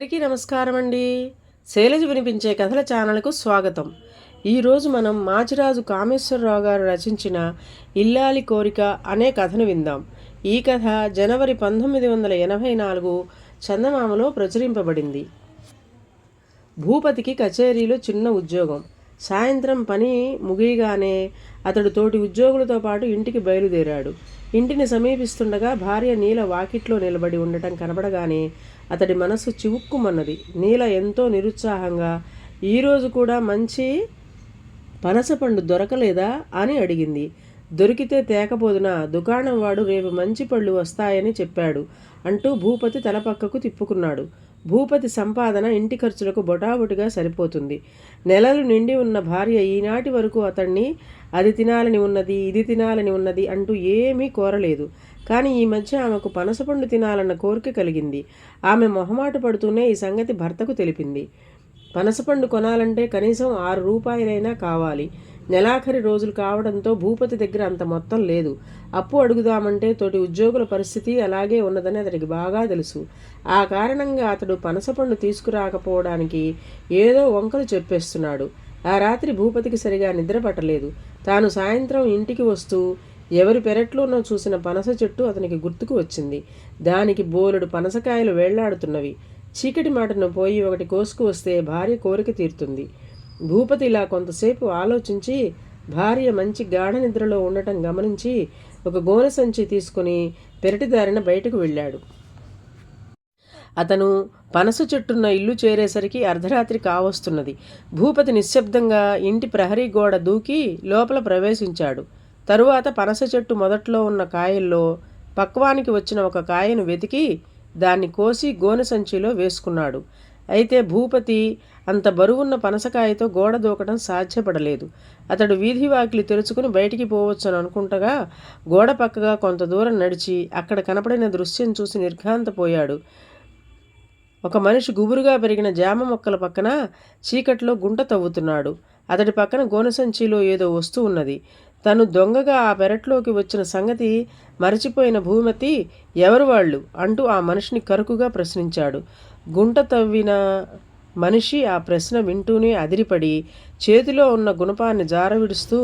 అందరికీ నమస్కారం అండి శైలజ వినిపించే కథల ఛానల్కు స్వాగతం. ఈరోజు మనం మాచిరాజు కామేశ్వరరావు గారు రచించిన ఇల్లాలి కోరిక అనే కథను విందాం. ఈ కథ జనవరి పంతొమ్మిది వందల ఎనభై నాలుగు చందమామలో ప్రచురింపబడింది. భూపతికి కచేరీలో చిన్న ఉద్యోగం. సాయంత్రం పని ముగియగానే అతడు తోటి ఉద్యోగులతో పాటు ఇంటికి బయలుదేరాడు. ఇంటిని సమీపిస్తుండగా భార్య నీల వాకిట్లో నిలబడి ఉండటం కనబడగానే అతడి మనసు చివుక్కుమన్నది. నీల ఎంతో నిరుత్సాహంగా ఈరోజు కూడా మంచి పనసపండు దొరకలేదా? అని అడిగింది. దొరికితే తేకపోదునా? దుకాణం వాడు రేపు మంచి పళ్ళు వస్తాయని చెప్పాడు అంటూ భూపతి తలపక్కకు తిప్పుకున్నాడు. భూపతి సంపాదన ఇంటి ఖర్చులకు బొటాబొటిగా సరిపోతుంది. నెలలు నిండి ఉన్న భార్య ఈనాటి వరకు అతన్ని అది తినాలని ఉన్నది ఇది తినాలని ఉన్నది అంటూ ఏమీ కోరలేదు. కానీ ఈ మధ్య ఆమెకు పనసపండు తినాలన్న కోరిక కలిగింది. ఆమె మొహమాట పడుతూనే ఈ సంగతి భర్తకు తెలిపింది. పనసపండు కొనాలంటే కనీసం ఆరు రూపాయలైనా కావాలి. నెలాఖరి రోజులు కావడంతో భూపతి దగ్గర అంత మొత్తం లేదు. అప్పు అడుగుదామంటే తోటి ఉద్యోగుల పరిస్థితి అలాగే ఉన్నదని అతడికి బాగా తెలుసు. ఆ కారణంగా అతడు పనసపండు తీసుకురాకపోవడానికి ఏదో వంకలు చెప్పేస్తున్నాడు. ఆ రాత్రి భూపతికి సరిగా నిద్ర పట్టలేదు. తాను సాయంత్రం ఇంటికి వస్తూ ఎవరి పెరట్లోనో చూసిన పనస చెట్టు అతనికి గుర్తుకు వచ్చింది. దానికి బోలెడు పనసకాయలు వేళ్ళాడుతున్నవి. చీకటి మాటను పోయి ఒకటి కోసుకు వస్తే భార్య కోరిక తీరుతుంది. భూపతి ఇలా కొంతసేపు ఆలోచించి భార్య మంచి గాఢ నిద్రలో ఉండటం గమనించి ఒక గోనె సంచి తీసుకుని పెరటిదారిన బయటకు వెళ్ళాడు. అతను పనస చెట్టున్న ఇల్లు చేరేసరికి అర్ధరాత్రి కావస్తున్నది. భూపతి నిశ్శబ్దంగా ఇంటి ప్రహరీ గోడ దూకి లోపల ప్రవేశించాడు. తరువాత పనస చెట్టు మొదట్లో ఉన్న కాయల్లో పక్వానికి వచ్చిన ఒక కాయను వెతికి దాన్ని కోసి గోనె సంచిలో వేసుకున్నాడు. అయితే భూపతి అంత బరువున్న పనసకాయతో గోడ దూకడం సాధ్యపడలేదు. అతడు వీధి వాకిలి తెరుచుకుని బయటికి పోవచ్చని అనుకుంటగా గోడ పక్కగా కొంత దూరం నడిచి అక్కడ కనపడిన దృశ్యం చూసి నిర్ఘాంతపోయాడు. ఒక మనిషి గుబురుగా పెరిగిన జామ మొక్కల పక్కన చీకట్లో గుంట తవ్వుతున్నాడు. అతడి పక్కన గోనె సంచిలో ఏదో వస్తూ ఉన్నది. తను దొంగగా ఆ పెరట్లోకి వచ్చిన సంగతి మరచిపోయిన భూమతి ఎవరు వాళ్ళు అంటూ ఆ మనిషిని కరుకుగా ప్రశ్నించాడు. గుంట తవ్విన మనిషి ఆ ప్రశ్న వింటూనే అదిరిపడి చేతిలో ఉన్న గుణపాన్ని జారవిడుస్తూ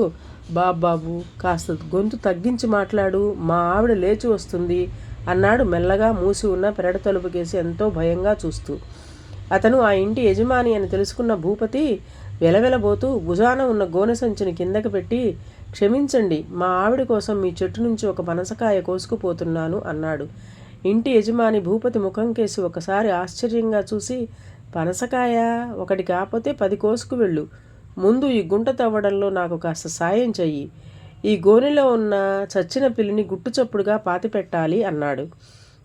బాబాబు కాస్త గొంతు తగ్గించి మాట్లాడు మా ఆవిడ లేచి వస్తుంది అన్నాడు మెల్లగా మూసి ఉన్న పెరడ తలుపుకేసి ఎంతో భయంగా చూస్తూ. అతను ఆ ఇంటి యజమాని అని తెలుసుకున్న భూపతి వెలవెలబోతూ భుజాన ఉన్న గోనె సంచిని కిందకి పెట్టి క్షమించండి మా ఆవిడ కోసం మీ చెట్టు నుంచి ఒక పనసకాయ కోసుకుపోతున్నాను అన్నాడు. ఇంటి యజమాని భూపతి ముఖం కేసి ఒకసారి ఆశ్చర్యంగా చూసి పనసకాయ ఒకటి కాకపోతే పది కోసుకు వెళ్ళు. ముందు ఈ గుంట తవ్వడంలో నాకు కాస్త సాయం చెయ్యి. ఈ గోనెలో ఉన్న చచ్చిన పిల్లిని గుట్టుచప్పుడుగా పాతిపెట్టాలి అన్నాడు.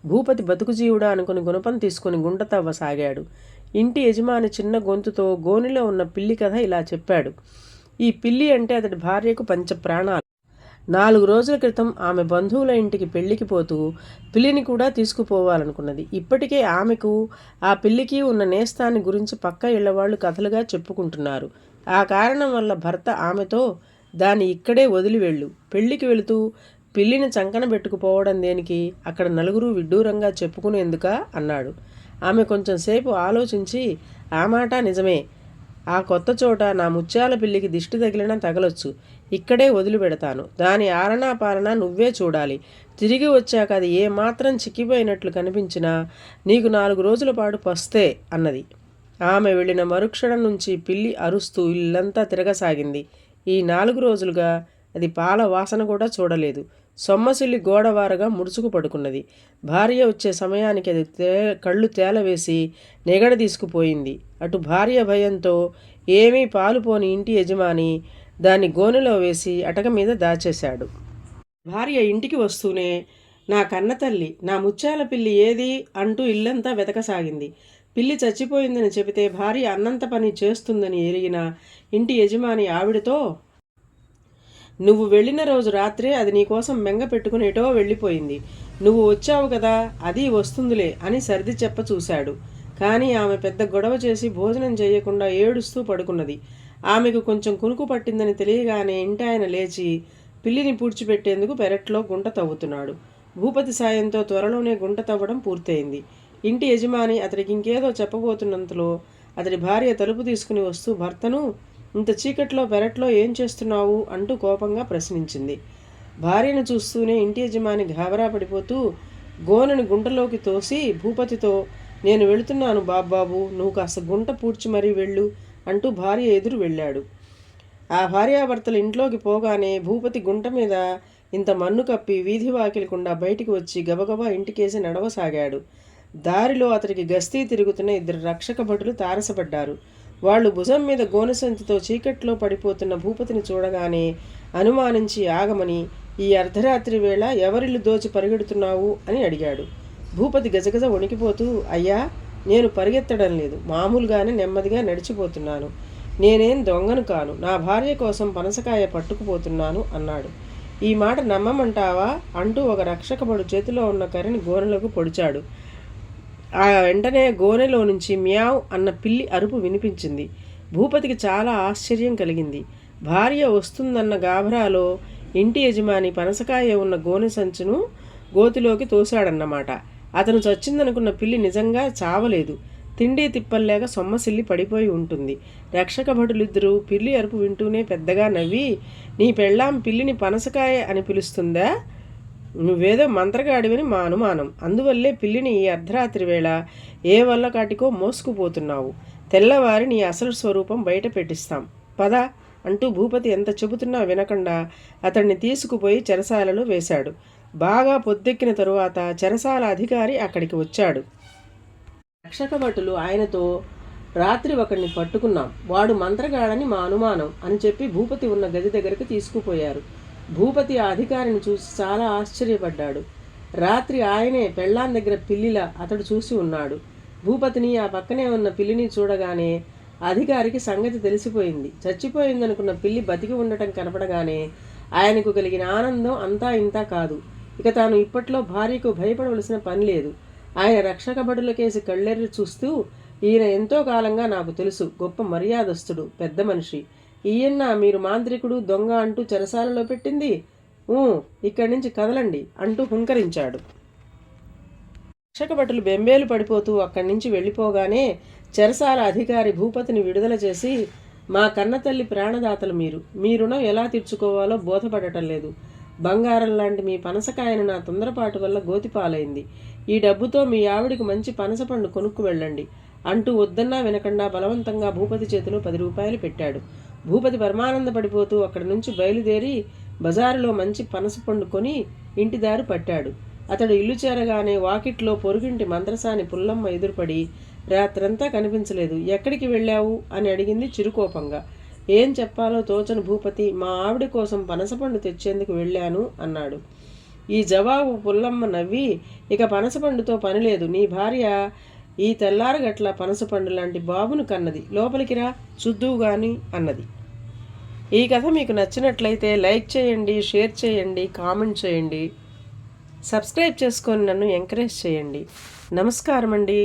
భూపతి బతుకు జీవుడా అనుకుని గుణపం తీసుకుని గుంట తవ్వసాగాడు. ఇంటి యజమాని చిన్న గొంతుతో గోనెలో ఉన్న పిల్లి కథ ఇలా చెప్పాడు. ఈ పిల్లి అంటే అతడి భార్యకు పంచ ప్రాణాలు నాలుగు రోజుల క్రితం ఆమె బంధువుల ఇంటికి పెళ్ళికి పోతూ పిల్లిని కూడా తీసుకుపోవాలనుకున్నది. ఇప్పటికే ఆమెకు ఆ పిల్లికి ఉన్న నేస్తాన్ని గురించి పక్క ఇళ్ళవాళ్ళు కథలుగా చెప్పుకుంటున్నారు. ఆ కారణం వల్ల భర్త ఆమెతో దాన్ని ఇక్కడే వదిలి వెళ్ళు. పెళ్ళికి వెళుతూ పిల్లిని చంకన పెట్టుకుపోవడం దేనికి? అక్కడ నలుగురు విడ్డూరంగా చెప్పుకునేందుక? అన్నాడు. ఆమె కొంచెం సేపు ఆలోచించి ఆ మాట నిజమే. ఆ కొత్త చోట నా ముత్యాల పిల్లికి దిష్టి తగిలినా తగలొచ్చు. ఇక్కడే వదిలిపెడతాను. దాని ఆరణా పాలన నువ్వే చూడాలి. తిరిగి వచ్చాక అది ఏమాత్రం చిక్కిపోయినట్లు కనిపించినా నీకు నాలుగు రోజుల పాటు పస్తే అన్నది. ఆమె వెళ్ళిన మరుక్షణం నుంచి పిల్లి అరుస్తూ ఇల్లంతా తిరగసాగింది. ఈ నాలుగు రోజులుగా అది పాల వాసన కూడా చూడలేదు. సొమ్మసిల్లి గోడవారగా ముడుచుకు పడుకున్నది. భార్య వచ్చే సమయానికి అది తే కళ్ళు తేలవేసి నెగడ తీసుకుపోయింది. అటు భార్య భయంతో ఏమీ పాలుపోని ఇంటి యజమాని దాన్ని గోనెలో వేసి అటక మీద దాచేశాడు. భార్య ఇంటికి వస్తూనే నా కన్నతల్లి నా ముత్యాల పిల్లి ఏది అంటూ ఇల్లంతా వెతకసాగింది. పిల్లి చచ్చిపోయిందని చెబితే భార్య అన్నంత పని చేస్తుందని ఎరిగిన ఇంటి యజమాని ఆవిడతో నువ్వు వెళ్ళిన రోజు రాత్రే అది నీకోసం మెంగ పెట్టుకుని ఎటో వెళ్ళిపోయింది. నువ్వు వచ్చావు కదా అది వస్తుందిలే అని సర్ది చెప్ప చూశాడు. కానీ ఆమె పెద్ద గొడవ చేసి భోజనం చేయకుండా ఏడుస్తూ పడుకున్నది. ఆమెకు కొంచెం కునుకు పట్టిందని తెలియగానే ఇంటాయన లేచి పిల్లిని పూడ్చిపెట్టేందుకు పెరట్లో గుంట తవ్వుతున్నాడు. భూపతి సాయంతో త్వరలోనే గుంట తవ్వడం పూర్తయింది. ఇంటి యజమాని అతడికి ఇంకేదో చెప్పబోతున్నంతలో అతడి భార్య తలుపు తీసుకుని వస్తూ భర్తను ఇంత చీకట్లో పెరట్లో ఏం చేస్తున్నావు అంటూ కోపంగా ప్రశ్నించింది. భార్యను చూస్తూనే ఇంటి యజమాని గాబరా పడిపోతూ గోనెను గుంటలోకి తోసి భూపతితో నేను వెళుతున్నాను బాబ్బాబు నువ్వు కాస్త గుంట పూడ్చి మరీ వెళ్ళు అంటూ భార్య ఎదురు వెళ్ళాడు. ఆ భార్యాభర్తలు ఇంట్లోకి పోగానే భూపతి గుంట మీద ఇంత మన్ను కప్పి వీధి వాకిలకుండా బయటికి వచ్చి గబగబా ఇంటికేసి నడవసాగాడు. దారిలో అతడికి గస్తీ తిరుగుతున్న ఇద్దరు రక్షక భటులు తారసపడ్డారు. వాళ్ళు భుజం మీద గోనసంచితో చీకట్లో పడిపోతున్న భూపతిని చూడగానే అనుమానించి ఆగమని ఈ అర్ధరాత్రి వేళ ఎవరిల్లు దోచి పరిగెడుతున్నావు? అని అడిగాడు. భూపతి గజగజ వణికిపోతూ అయ్యా నేను పరిగెత్తడం లేదు. మామూలుగానే నెమ్మదిగా నడిచిపోతున్నాను. నేనేం దొంగను కాను. నా భార్య కోసం పనసకాయ పట్టుకుపోతున్నాను అన్నాడు. ఈ మాట నమ్మమంటావా? అంటూ ఒక రక్షకబడు చేతిలో ఉన్న కర్రని గోనెలకు పొడిచాడు. ఆ వెంటనే గోనెలో నుంచి మ్యావ్ అన్న పిల్లి అరుపు వినిపించింది. భూపతికి చాలా ఆశ్చర్యం కలిగింది. భార్య వస్తుందన్న గాభరాలో ఇంటి యజమాని పనసకాయ ఉన్న గోనె సంచును గోతిలోకి తోశాడన్నమాట. అతను చచ్చిందనుకున్న పిల్లి నిజంగా చావలేదు. తిండి తిప్పల్లేక సొమ్మసిల్లి పడిపోయి ఉంటుంది. రక్షక భటులిద్దరూ పిల్లి అరుపు వింటూనే పెద్దగా నవ్వి నీ పెళ్ళాం పిల్లిని పనసకాయ అని పిలుస్తుందా? నువ్వేదో మంత్రగాడివని మా అనుమానం. అందువల్లే పిల్లిని ఈ అర్ధరాత్రి వేళ ఏ వల్ల కాటికో మోసుకుపోతున్నావు. తెల్లవారి నీ అసలు స్వరూపం బయట పెట్టిస్తాం. పద అంటూ భూపతి ఎంత చెబుతున్నా వినకుండా అతన్ని తీసుకుపోయి చెరసాలలో వేశాడు. బాగా పొద్దెక్కిన తరువాత చెరసాల అధికారి అక్కడికి వచ్చాడు. రక్షక భటులు ఆయనతో రాత్రి ఒకడిని పట్టుకున్నాం. వాడు మంత్రగాడని మా అనుమానం అని చెప్పి భూపతి ఉన్న గది దగ్గరికి తీసుకుపోయారు. భూపతి ఆ అధికారిని చూసి చాలా ఆశ్చర్యపడ్డాడు. రాత్రి ఆయనే పెళ్ళాన్ దగ్గర పిల్లిలా అతడు చూసి ఉన్నాడు. భూపతిని ఆ పక్కనే ఉన్న పిల్లిని చూడగానే అధికారికి సంగతి తెలిసిపోయింది. చచ్చిపోయిందనుకున్న పిల్లి బతికి ఉండటం కనపడగానే ఆయనకు కలిగిన ఆనందం అంతా ఇంతా కాదు. ఇక తాను ఇప్పట్లో భార్యకు భయపడవలసిన పని లేదు. ఆయన రక్షక భటుల కేసి కళ్ళెర్రి చూస్తూ ఈయన ఎంతో కాలంగా నాకు తెలుసు గొప్ప మర్యాదస్తుడు పెద్ద మనిషి. ఈయన్న మీరు మాంత్రికుడు దొంగ అంటూ చెరసాలలో పెట్టింది. ఊ ఇక్కడి నుంచి కదలండి అంటూ హుంకరించాడు. రక్షకభటులు బెంబేలు పడిపోతూ అక్కడి నుంచి వెళ్ళిపోగానే చెరసాల అధికారి భూపతిని విడుదల చేసి మా కన్నతల్లి ప్రాణదాతలు మీరు మీ రుణం ఎలా తీర్చుకోవాలో బోధపడటం లేదు. బంగారం లాంటి మీ పనసకాయను నా తొందరపాటు వల్ల గోతిపాలైంది. ఈ డబ్బుతో మీ ఆవిడికి మంచి పనసపండు కొనుక్కు వెళ్ళండి అంటూ వద్దన్నా వినకుండా బలవంతంగా భూపతి చేతిలో పది రూపాయలు పెట్టాడు. భూపతి పరమానంద పడిపోతూ అక్కడి నుంచి బయలుదేరి బజారులో మంచి పనసపండు కొని ఇంటి దారి పట్టాడు. అతడు ఇల్లు చేరగానే వాకిట్లో పొరుగింటి మంత్రసాని పుల్లమ్మ ఎదురుపడి రాత్రంతా కనిపించలేదు. ఎక్కడికి వెళ్ళావు? అని అడిగింది చిరుకోపంగా. ఏం చెప్పాలో తోచని భూపతి. మా ఆవిడ కోసం పనసపండు తెచ్చేందుకు వెళ్ళాను అన్నాడు. ఈ జవాబు పుల్లమ్మ నవ్వి ఇక పనసపండుతో పని లేదు. నీ భార్య ఈ తెల్లారగట్ల పనసపండు లాంటి బాబును కన్నది. లోపలికి రా చూద్దువు గాని అన్నది. ఈ కథ మీకు నచ్చినట్లయితే లైక్ చేయండి షేర్ చేయండి కామెంట్ చేయండి. సబ్స్క్రైబ్ చేసుకొని నన్ను ఎంకరేజ్ చేయండి. నమస్కారం అండి